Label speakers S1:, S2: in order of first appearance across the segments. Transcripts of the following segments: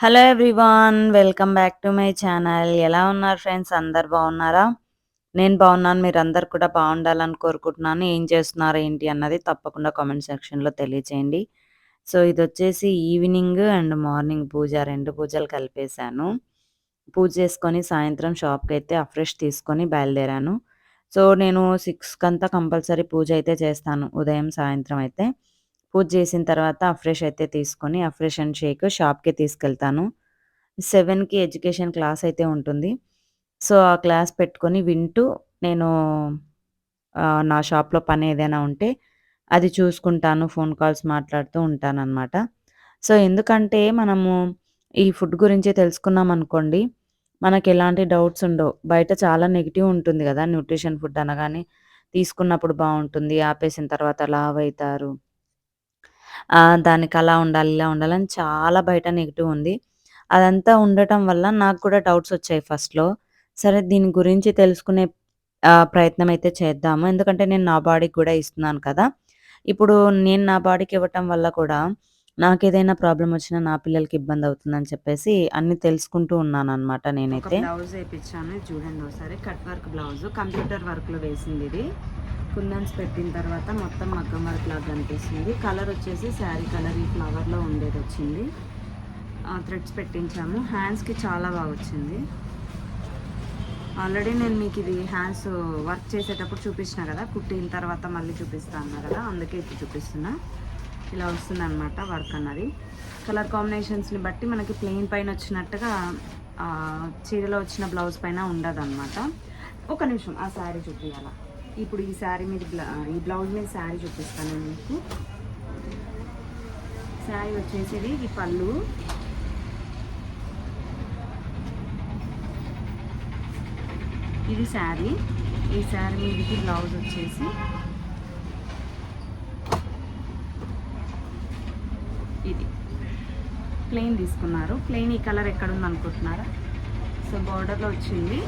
S1: Hello everyone welcome back to my channel ఎలా ఉన్నారు friends అందరు బాగున్నారా? నేను బాగున్నాను మీరు అందరు కూడా బాగుండాలని కోరుకుంటున్నాను. ఏం చేస్తున్నారు ఏంటి అన్నది తప్పకుండా కామెంట్ సెక్షన్లో తెలియచేయండి. సో ఇది వచ్చేసి ఈవినింగ్ అండ్ మార్నింగ్ పూజ. రెండు పూజలు కలిపేశాను. పూజ చేసుకొని సాయంత్రం షాప్కి అయితే అఫ్రెష్ తీసుకొని బయలుదేరాను. సో నేను సిక్స్కి అంతా కంపల్సరీ పూజ అయితే చేస్తాను ఉదయం సాయంత్రం అయితే. పూజ చేసిన తర్వాత అఫ్రెష్ అయితే తీసుకొని అఫ్రెష్ అండ్ షేక్ షాప్కి తీసుకెళ్తాను. సెవెన్కి ఎడ్యుకేషన్ క్లాస్ అయితే ఉంటుంది. సో ఆ క్లాస్ పెట్టుకొని వింటూ నేను నా షాప్లో పని ఏదైనా ఉంటే అది చూసుకుంటాను ఫోన్ కాల్స్ మాట్లాడుతూ ఉంటానన్నమాట. సో ఎందుకంటే మనము ఈ ఫుడ్ గురించి తెలుసుకున్నాం అనుకోండి మనకి ఎలాంటి డౌట్స్ ఉండవు. బయట చాలా నెగిటివ్ ఉంటుంది కదా న్యూట్రిషన్ ఫుడ్ అనగానే తీసుకున్నప్పుడు బాగుంటుంది ఆపేసిన తర్వాత లావ్ అవుతారు. దానికి అలా ఉండాలి, ఇలా ఉండాలని చాలా బయట నెగెటివ్ ఉంది. అదంతా ఉండటం వల్ల నాకు కూడా డౌట్స్ వచ్చాయి ఫస్ట్‌లో. సరే దీని గురించి తెలుసుకునే ఆహ్, ప్రయత్నం అయితే చేద్దాము. ఎందుకంటే నేను నా బాడీకి కూడా ఇస్తున్నాను కదా! ఇప్పుడు నేను నా బాడీకి ఇవ్వటం వల్ల కూడా నాకేదైనా ప్రాబ్లమ్ వచ్చినా నా పిల్లలకి ఇబ్బంది అవుతుందని చెప్పేసి అన్నీ తెలుసుకుంటూ ఉన్నాననమాట
S2: ఒక
S1: నేనైతే.
S2: బ్లౌజ్ వేయించాను ఇది చూడండి ఒకసారి కట్ వర్క్ బ్లౌజ్ కంప్యూటర్ వర్క్లో వేసింది ఇది కుందన్స్ పెట్టిన తర్వాత మొత్తం మగ్గం వర్క్ లాగా కనిపిస్తుంది. కలర్ వచ్చేసి శారీ కలర్ ఈ ఫ్లవర్లో ఉండేది వచ్చింది. థ్రెడ్స్ పెట్టించాము. హ్యాండ్స్కి చాలా బాగా వచ్చింది. ఆల్రెడీ నేను మీకు ఇది హ్యాండ్స్ వర్క్ చేసేటప్పుడు చూపించిన కదా కుట్టిన తర్వాత మళ్ళీ చూపిస్తా అన్నా కదా అందుకే ఇప్పుడు చూపిస్తున్నా. ఇలా వస్తుందన్నమాట వర్క్ అన్నది. కలర్ కాంబినేషన్స్ని బట్టి మనకి ప్లెయిన్ పైన వచ్చినట్టుగా చీరలో వచ్చిన బ్లౌజ్ పైన ఉండదు అనమాట ఒక నిమిషం ఆ శారీ చూపించాలా ఇప్పుడు ఈ శారీ మీద ఈ బ్లౌజ్ మీద శారీ చూపిస్తాను మీకు. శారీ వచ్చేసి ఇది పళ్ళు. ఇది శారీ. ఈ శారీ మీదకి బ్లౌజ్ వచ్చేసి. ఇది. ప్లెయిన్ తీసుకున్నారు. ప్లెయిన్ ఈ కలర్ ఎక్కడ ఉంది అనుకుంటున్నారా సో బార్డర్లో వచ్చింది.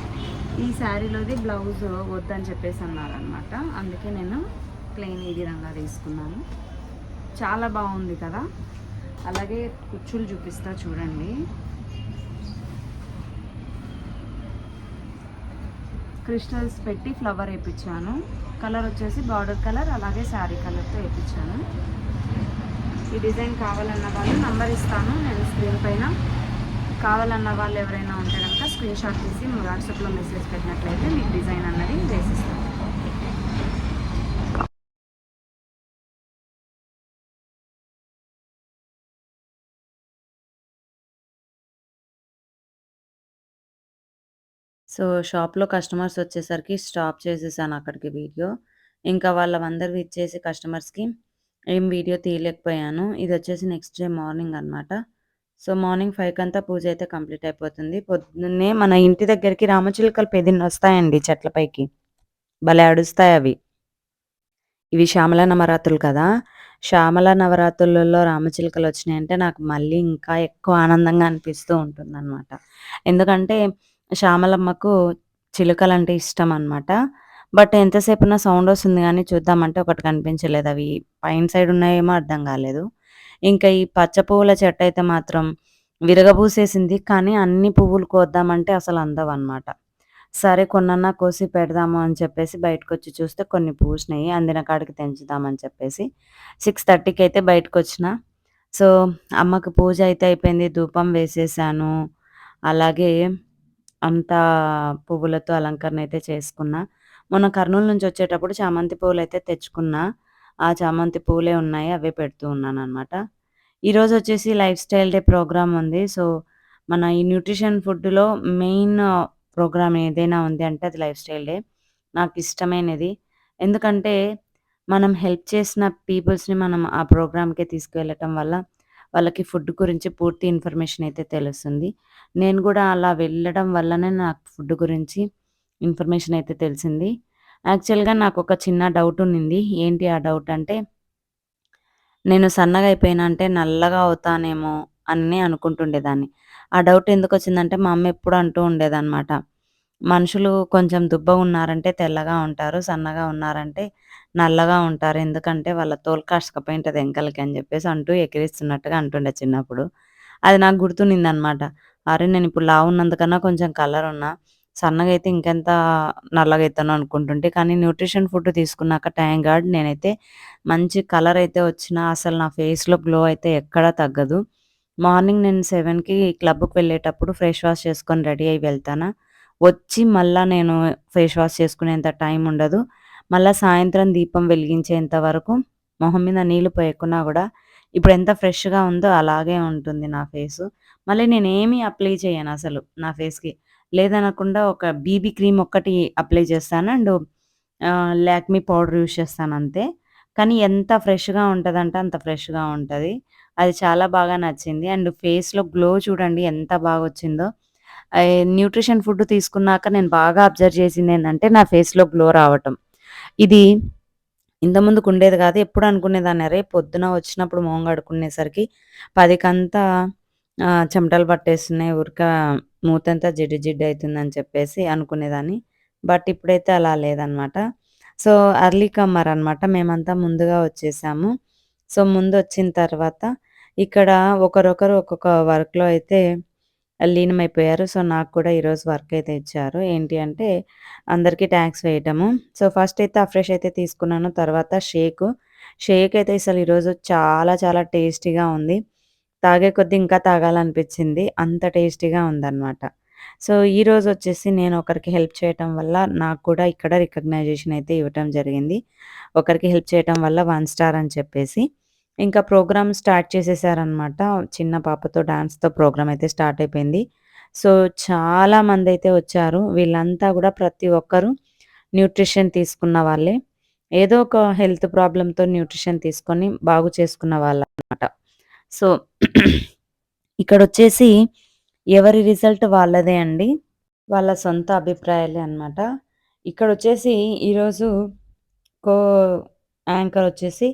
S2: ఈ శారీలోది బ్లౌజ్ వద్దని చెప్పేసి అన్నారనమాట అందుకే నేను ప్లెయిన్ ఈ విధంగా తీసుకున్నాను. చాలా బాగుంది కదా? అలాగే కుచ్చులు చూపిస్తా చూడండి. క్రిస్టల్స్ పెట్టి ఫ్లవర్ వేయించాను కలర్ వచ్చేసి బార్డర్ కలర్ అలాగే శారీ కలర్తో వేయించాను ఈ డిజైన్ కావాలన్న వాళ్ళు నంబర్ ఇస్తాను. నేను స్క్రీన్ పైన కావాలన్న వాళ్ళు ఎవరైనా ఉంటే కనుక స్క్రీన్ షాట్ తీసి వాట్సాప్లో మెసేజ్ పెట్టినట్లయితే మీకు డిజైన్ అన్నది వేసిస్తాను
S1: సో షాప్‌లో కస్టమర్స్ వచ్చేసరికి స్టాప్ చేసేసాను అక్కడికి వీడియో. ఇంకా వాళ్ళందరివి ఇచ్చేసి కస్టమర్స్‌కి ఏం వీడియో తీయలేకపోయాను. ఇది వచ్చేసి నెక్స్ట్ డే మార్నింగ్ అనమాట. సో మార్నింగ్ ఫైవ్ కంతా పూజ అయితే కంప్లీట్ అయిపోతుంది. పొద్దున్నే మన ఇంటి దగ్గరికి రామచిలుకలు పెదిన్ని వస్తాయండి చెట్లపైకి భలే అవి ఇవి శ్యామల నవరాత్రులు కదా! శ్యామల నవరాత్రులలో రామచిలుకలు వచ్చినాయంటే నాకు మళ్ళీ ఇంకా ఎక్కువ ఆనందంగా అనిపిస్తూ ఉంటుంది అనమాట ఎందుకంటే శ్యామలమ్మకు చిలుకలు అంటే ఇష్టం అనమాట. బట్ ఎంతసేపున సౌండ్ వస్తుంది కానీ చూద్దామంటే ఒకటి కనిపించలేదు. అవి పైన సైడ్ ఉన్నాయేమో అర్థం కాలేదు. ఇంకా ఈ పచ్చ పువ్వుల చెట్టు అయితే మాత్రం విరగబూసేసింది. కానీ అన్ని పువ్వులు కోద్దామంటే అసలు అందవన్నమాట సరే కొన్నన్నా కోసి పెడదాము అని చెప్పేసి బయటకొచ్చి చూస్తే కొన్ని పూసినాయి. అందిన కాడికి తెంచుదామని చెప్పేసి 6:30కి అయితే బయటకొచ్చిన. సో అమ్మకి పూజ అయితే అయిపోయింది. ధూపం వేసేసాను. అలాగే అంతా పువ్వులతో అలంకరణ అయితే చేసుకున్నా. మొన్న కర్నూలు నుంచి వచ్చేటప్పుడు చామంతి పువ్వులైతే తెచ్చుకున్నా. ఆ చామంతి పూలే ఉన్నాయి. అవే పెడుతూ ఉన్నాను అనమాట ఈరోజు వచ్చేసి లైఫ్ స్టైల్ డే ప్రోగ్రామ్ ఉంది. సో మన ఈ న్యూట్రిషన్ ఫుడ్‌లో మెయిన్ ప్రోగ్రామ్ ఏదైనా ఉంది అంటే అది లైఫ్ స్టైల్ డే. నాకిష్టమైనది. ఎందుకంటే మనం హెల్ప్ చేసిన పీపుల్స్‌ని మనం ఆ ప్రోగ్రామ్కే తీసుకువెళ్ళటం వల్ల వాళ్ళకి ఫుడ్ గురించి పూర్తి ఇన్ఫర్మేషన్ అయితే తెలుస్తుంది. నేను కూడా అలా వెళ్ళడం వల్లనే నాకు ఫుడ్ గురించి ఇన్ఫర్మేషన్ అయితే తెలిసింది. యాక్చువల్‌గా ఒక చిన్న డౌట్ ఉండింది. ఏంటి ఆ డౌట్ అంటే నేను సన్నగా అయిపోయినా అంటే నల్లగా అవుతానేమో అని అనుకుంటుండేదాన్ని. ఆ డౌట్ ఎందుకు వచ్చిందంటే మా అమ్మ ఎప్పుడు అంటూ ఉండేదనమాట. మనుషులు కొంచెం దుబ్బగున్నారంటే తెల్లగా ఉంటారు. సన్నగా ఉన్నారంటే నల్లగా ఉంటారు. ఎందుకంటే వాళ్ళ తోలు కాస్కపోయింటది ఎంకలకి అని చెప్పేసి అంటూ ఎక్కిరిస్తున్నట్టుగా అంటుండే చిన్నప్పుడు. అది నాకు గుర్తునిందనమాట అరే! నేను ఇప్పుడు లావు ఉన్నందుకన్నా కొంచెం కలర్ ఉన్నా. సన్నగా అయితే ఇంకెంత నల్లగా అవుతానో అనుకుంటుంటే కానీ న్యూట్రిషన్ ఫుడ్ తీసుకున్నాక థాంక్ గార్డ్ నేనైతే మంచి కలర్ అయితే వచ్చిన అసలు నా ఫేస్‌లో గ్లో అయితే ఎక్కడా తగ్గదు. మార్నింగ్ నేను సెవెన్కి క్లబ్‌కి వెళ్ళేటప్పుడు ఫ్రెష్ వాష్ చేసుకొని రెడీ అయ్యి వెళ్తానా. వచ్చి మళ్ళీ నేను ఫేస్ వాష్ చేసుకునేంత టైం ఉండదు. మళ్ళీ సాయంత్రం దీపం వెలిగించేంత వరకు మొహం మీద నీళ్ళు పోయకున్నా కూడా ఇప్పుడు ఎంత ఫ్రెష్‌గా ఉందో అలాగే ఉంటుంది నా ఫేసు. మళ్ళీ నేనేమి అప్లై చేయను అసలు నా ఫేస్‌కి. లేదనకుండా ఒక బీబీ క్రీమ్ ఒక్కటి అప్లై చేస్తాను. అండ్ లాక్మీ పౌడర్ యూజ్ చేస్తానంతే. కానీ ఎంత ఫ్రెష్‌గా ఉంటుందంటే అంత ఫ్రెష్‌గా ఉంటుంది అది చాలా బాగా నచ్చింది. అండ్ ఫేస్‌లో గ్లో చూడండి ఎంత బాగా వచ్చిందో న్యూట్రిషన్ ఫుడ్ తీసుకున్నాక నేను బాగా అబ్జర్వ్ చేసింది ఏంటంటే నా ఫేస్‌లో గ్లో రావటం. ఇది ఇంతకుముందుకు ఉండేది కాదు. ఎప్పుడు అనుకునేదాన్ని అరే! పొద్దున వచ్చినప్పుడు మొహం కడుక్కునేసరికి 10కంతా చెమటలు పట్టేస్తున్నాయి. ఊరిక మూతంతా జిడ్డు జిడ్డు అవుతుందని చెప్పేసి అనుకునేదాన్ని. బట్ ఇప్పుడైతే అలా లేదనమాట. సో, అర్లీ కమ్మర్ అనమాట. మేమంతా ముందుగా వచ్చేసాము. సో, ముందు వచ్చిన తర్వాత ఇక్కడ ఒకరొకరు ఒక్కొక్క వర్క్‌లో అయితే లీనమైపోయారు. సో, నాకు కూడా ఈరోజు వర్క్ అయితే ఇచ్చారు. ఏంటి అంటే అందరికీ ట్యాక్స్ వేయటము. సో, ఫస్ట్ అయితే అఫ్రెష్ అయితే తీసుకున్నాను. తర్వాత షేక్ షేక్ అయితే అసలు ఈరోజు చాలా చాలా టేస్టీగా ఉంది. తాగే కొద్దీ ఇంకా తాగాలనిపించింది. అంత టేస్టీగా ఉందనమాట. సో, ఈరోజు వచ్చేసి నేను ఒకరికి హెల్ప్ చేయటం వల్ల నాకు కూడా ఇక్కడ రికగ్నైజేషన్ అయితే ఇవ్వటం జరిగింది. ఒకరికి హెల్ప్ చేయటం వల్ల వన్ స్టార్ అని చెప్పేసి. ఇంకా ప్రోగ్రామ్ స్టార్ట్ చేసేసారనమాట. చిన్న పాపతో డాన్స్‌తో ప్రోగ్రామ్ అయితే స్టార్ట్ అయిపోయింది. సో, చాలా అయితే వచ్చారు. వీళ్ళంతా కూడా ప్రతి ఒక్కరు న్యూట్రిషన్ తీసుకున్న వాళ్ళే. ఏదో ఒక హెల్త్ ప్రాబ్లంతో న్యూట్రిషన్ తీసుకొని బాగు చేసుకున్న వాళ్ళనమాట. సో, ఇక్కడ వచ్చేసి ఎవరి రిజల్ట్ వాళ్ళదే అండి. వాళ్ళ సొంత అభిప్రాయాలే అనమాట. ఇక్కడ వచ్చేసి ఈరోజు కో యాంకర్ వచ్చేసి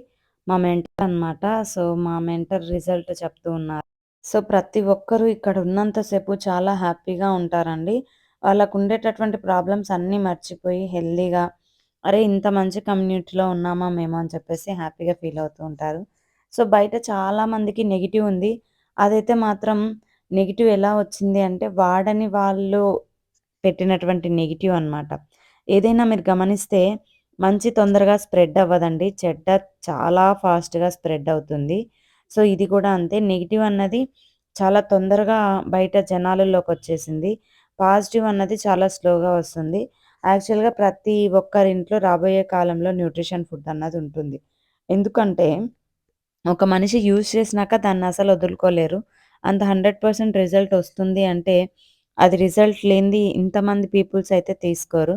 S1: మా మెంటర్ అనమాట. సో, మా మెంటర్ రిజల్ట్ చెప్తూ ఉన్నారు. సో, ప్రతి ఒక్కరు ఇక్కడ ఉన్నంతసేపు చాలా హ్యాపీగా ఉంటారండి. వాళ్ళకుండేటటువంటి ప్రాబ్లమ్స్ అన్నీ మర్చిపోయి హెల్దీగా అరే! ఇంత మంచి కమ్యూనిటీలో ఉన్నామా మేము అని చెప్పేసి హ్యాపీగా ఫీల్ అవుతూ ఉంటారు. సో, బయట చాలా మందికి ఉంది. అదైతే మాత్రం నెగిటివ్ ఎలా వచ్చింది అంటే వాడని వాళ్ళు పెట్టినటువంటి నెగిటివ్ అనమాట. ఏదైనా మీరు గమనిస్తే మంచి తొందరగా స్ప్రెడ్ అవ్వదండి. చెడ్డ చాలా ఫాస్ట్‌గా స్ప్రెడ్ అవుతుంది. సో, ఇది కూడా అంతే. నెగిటివ్ అన్నది చాలా తొందరగా బయట జనాలలోకొచ్చేసింది. పాజిటివ్ అన్నది చాలా స్లోగా వస్తుంది. యాక్చువల్‌గా ప్రతి ఒక్కరింట్లో రాబోయే కాలంలో న్యూట్రిషన్ ఫుడ్ అన్నది ఉంటుంది. ఎందుకంటే ఒక మనిషి యూజ్ చేసినాక దాన్ని అసలు వదులుకోలేరు. అంత 100% రిజల్ట్ వస్తుంది అంటే అది రిజల్ట్ లేనిది ఇంతమంది పీపుల్స్ అయితే తీసుకోరు.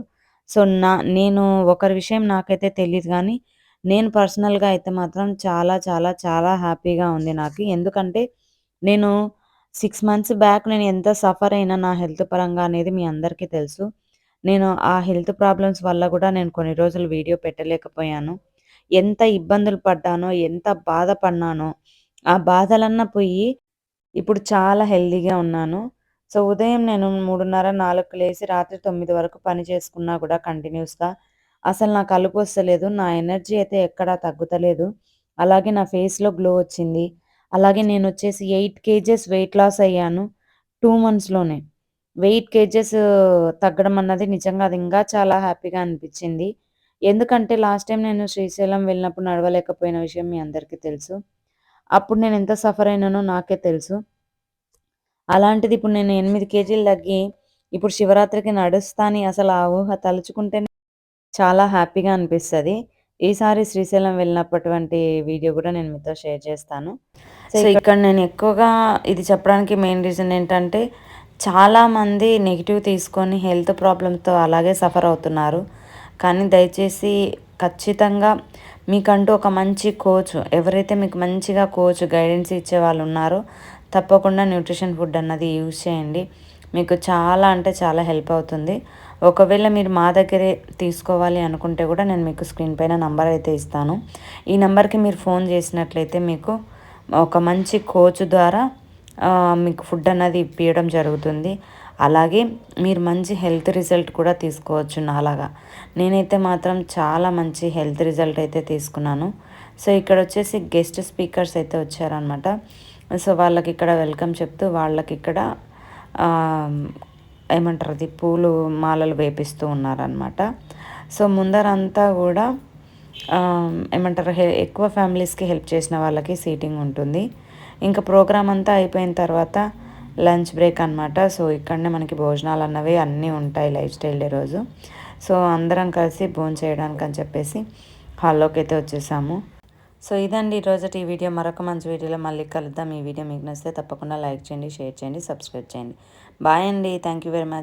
S1: సో, నా నేను ఒకరి విషయం నాకైతే తెలీదు గానీ, నేను పర్సనల్‌గా అయితే మాత్రం చాలా చాలా చాలా హ్యాపీగా ఉంది నాకి. ఎందుకంటే నేను 6 మంత్స్ బ్యాక్ నేను ఎంత సఫర్ అయినా నా హెల్త్ పరంగా అనేది మీ అందరికీ తెలుసు. నేను ఆ హెల్త్ ప్రాబ్లమ్స్ వల్ల కూడా నేను కొన్ని రోజులు వీడియో పెట్టలేకపోయాను. ఎంత ఇబ్బందులు పడ్డానో, ఎంత బాధపడినానో, ఆ బాధలన్నా పోయి ఇప్పుడు చాలా హెల్దీగా ఉన్నాను. సో, ఉదయం నేను 3:30, 4కి లేసి రాత్రి తొమ్మిది వరకు పని చేసుకున్నా కూడా కంటిన్యూస్‌గా అసలు నాకు అలుపొస్తలేదు. నా ఎనర్జీ అయితే ఎక్కడా తగ్గుతలేదు. అలాగే నా ఫేస్‌లో గ్లో వచ్చింది. అలాగే నేను వచ్చేసి ఎయిట్ కేజెస్ వెయిట్ లాస్ అయ్యాను టూ మంత్స్‌లోనే. వెయిట్ కేజెస్ తగ్గడం అన్నది నిజంగా అది ఇంకా చాలా హ్యాపీగా అనిపించింది. ఎందుకంటే లాస్ట్ టైమ్ నేను శ్రీశైలం వెళ్ళినప్పుడు నడవలేకపోయిన విషయం మీ అందరికీ తెలుసు. అప్పుడు నేను ఎంత సఫర్ అయినానో నాకే తెలుసు. అలాంటిది ఇప్పుడు నేను 8 కేజీలు తగ్గి ఇప్పుడు శివరాత్రికి నడుస్తా అని అసలు ఆ ఊహ తలుచుకుంటేనే చాలా హ్యాపీగా అనిపిస్తది. ఈసారి శ్రీశైలం వెళ్ళినప్పటువంటి వీడియో కూడా నేను మీతో షేర్ చేస్తాను. సో, ఇక్కడ నేను ఎక్కువగా ఇది చెప్పడానికి మెయిన్ రీజన్ ఏంటంటే చాలామంది నెగెటివ్ తీసుకొని హెల్త్ ప్రాబ్లమ్‌తో అలాగే సఫర్ అవుతున్నారు. కానీ దయచేసి ఖచ్చితంగా మీకంటూ ఒక మంచి కోచ్ ఎవరైతే మీకు మంచిగా కోచ్ గైడెన్స్ ఇచ్చే వాళ్ళు ఉన్నారో తప్పకుండా న్యూట్రిషన్ ఫుడ్ అన్నది యూజ్ చేయండి. మీకు చాలా అంటే చాలా హెల్ప్ అవుతుంది. ఒకవేళ మీరు మా దగ్గరే తీసుకోవాలి అనుకుంటే కూడా నేను మీకు స్క్రీన్ పైన నంబర్ అయితే ఇస్తాను. ఈ నెంబర్కి మీరు ఫోన్ చేసినట్లయితే మీకు ఒక మంచి కోచ్ ద్వారా మీకు ఫుడ్ అన్నది ఇప్పించడం జరుగుతుంది. అలాగే మీరు మంచి హెల్త్ రిజల్ట్ కూడా తీసుకోవచ్చు నాలాగా. నేనైతే మాత్రం చాలా మంచి హెల్త్ రిజల్ట్ అయితే తీసుకున్నాను. సో, ఇక్కడ వచ్చేసి గెస్ట్ స్పీకర్స్ అయితే వచ్చారనమాట. సో వాళ్ళకి ఇక్కడ వెల్కమ్ చెప్తూ వాళ్ళకి ఇక్కడ ఏమంటారు అది పూలు మాలలు వేపిస్తూ ఉన్నారనమాట సో ముందరంతా కూడా ఏమంటారు హె- ఎక్కువ ఫ్యామిలీస్కి హెల్ప్ చేసిన వాళ్ళకి సీటింగ్ ఉంటుంది ఇంకా ప్రోగ్రామ్ అంతా అయిపోయిన తర్వాత లంచ్ బ్రేక్ అనమాట సో ఇక్కడనే మనకి భోజనాలు అన్నవి అన్నీ ఉంటాయి లైఫ్ స్టైల్ డే రోజు. సో అందరం కలిసి భోజనం చేయడానికి అని చెప్పేసి హాల్లోకి అయితే వచ్చేసాము. సో ఇదండి ఈరోజు ఈ వీడియో. మరొక మంచి వీడియోలో మళ్ళీ కలుద్దాం. ఈ వీడియో మీకు నచ్చితే తప్పకుండా లైక్ చేయండి షేర్ చేయండి సబ్స్క్రైబ్ చేయండి. బాయ్ అండి. Thank you very much.